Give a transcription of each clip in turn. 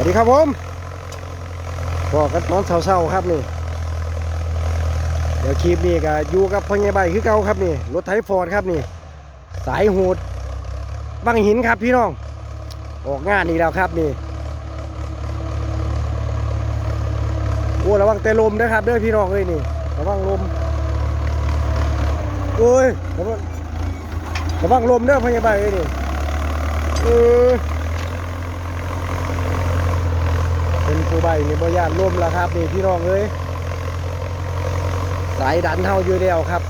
วัสดีครับผมบอกกันตอนเช้าๆครับนี่ เดี๋ยวคลิปนี้ก็อยู่กับพ่อใหญ่ใบคือเก่าครับนี่ รถไถฟอร์ดครับนี่ สายหูดบังหินครับพี่น้อง ออกงานอีกแล้วครับนี่โอ้ระวังแต่ลมนะครับเด้อพี่น้องเอ้ยนี่ระวังลมโอ้ยระวังระวังลมเด้อพ่อใหญ่ใบเอ้ยนี่เออ เป็นผู้ใบนี่บ่ยานลมแล้วครับนี่พี่น้องเอ้ยสายดันเท่าอยู่แล้วครับ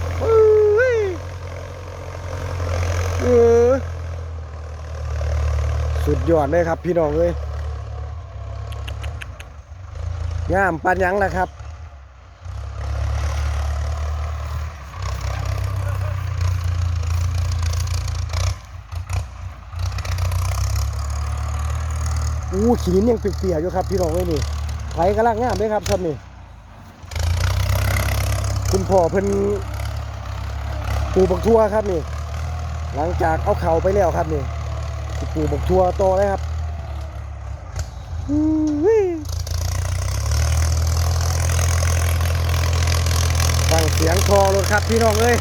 เออสุดยอดเลยครับพี่น้องเอ้ยงามปันยังแหละครับ อู้ขีนยังเปียกๆอยู่ครับพี่น้องเอ้ยนี่ไผกำลังงามเลยครับครับนี่คุณพ่อเพิ่นปลูกบักทั่วครับนี่ หลังจากเอาเข่าไปแล้วครับนี่ปลูกบักทั่วโตเลยครับอื้อหือฟังเสียงคอรถครับพี่น้องเอ้ย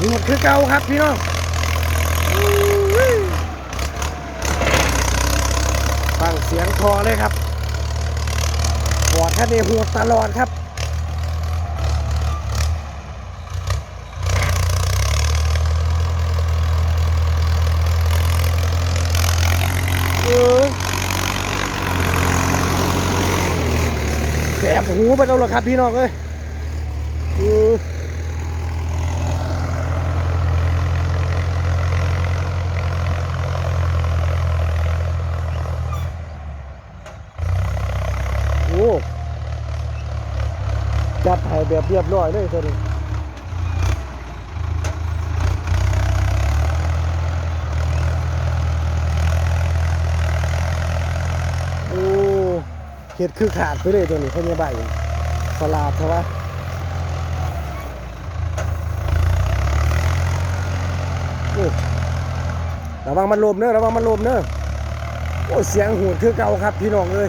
นี่มันคือเก่าครับพี่น้องอื้อหือ ฟังเสียงคอเลยครับปอดคันนี่หัวตลอดครับแสบหูไปแล้วหรอครับพี่น้องเอ้ยเออโอ้ จัดให้แบบเรียบร้อยเลยตัวนี้โอ้เห็ดคือขาดไปเลยตัวนี้พ่อเนี่ยใบสลาดใช่ปะโอ้ระวังมันลมเนอะระวังมันลมเนอะโอ้เสียงหูดคือเก่าครับพี่น้องเอ้ย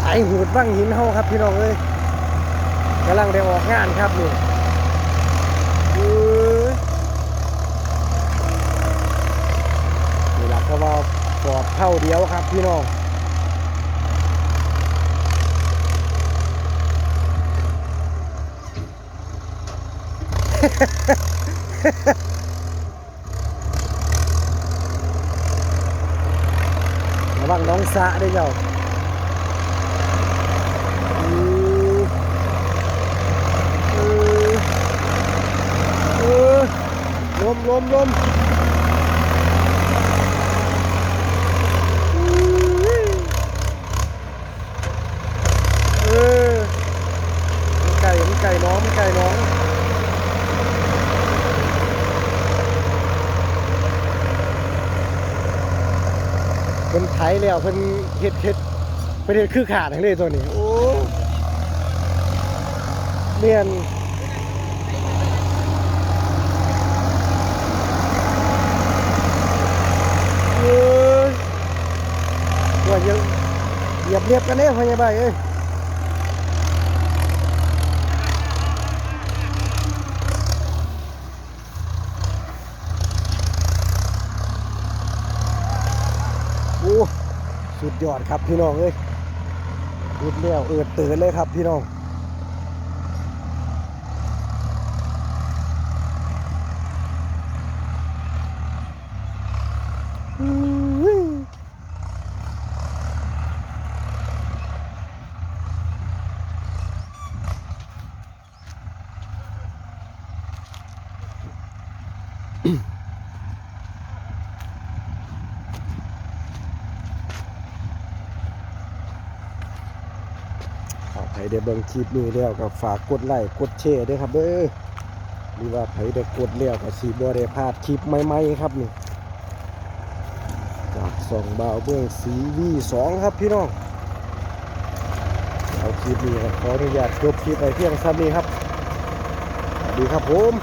สายหูดบ้างหินเฮาครับพี่น้องเอ้ย กำลังได้ออกงานครับนี่นี่หละก็ว่าปอดเท่าเดียวครับพี่น้องระวังน้องสะด้วยเจ้าอืออือเออ ลมลมเออมันไก่มันไก่น้องมันไก่น้องเพิ่นไถแล้วเพิ่นเฮ็ดเฮ็ดเพิ่นเฮ็ดคือขาดทั้งเลยตัวนี้โอ้เรียนเอ้ยว่าเยังเหยียบเรียบกันเด้พ่อใหญ่ใบเอ้ยโอ้สุดยอดครับพี่น้องเอ้ยรุดแล้วเอิดเตือนเลยครับพี่น้อง ขอใครได้เบิ่งคลิปนี้แล้วก็ฝากกดไลค์กดแชร์ด้วยครับเด้อหรือว่าใครได้กดแล้วก็สิบ่ได้พลาดคลิปใหม่ๆครับนี่จากสองบ่าวเบื้องสีวีสองครับพี่น้องเอาคลิปนี้ขออนุญาตจบคลิปไปเพียงเท่านี้ครับสวัสดีครับผม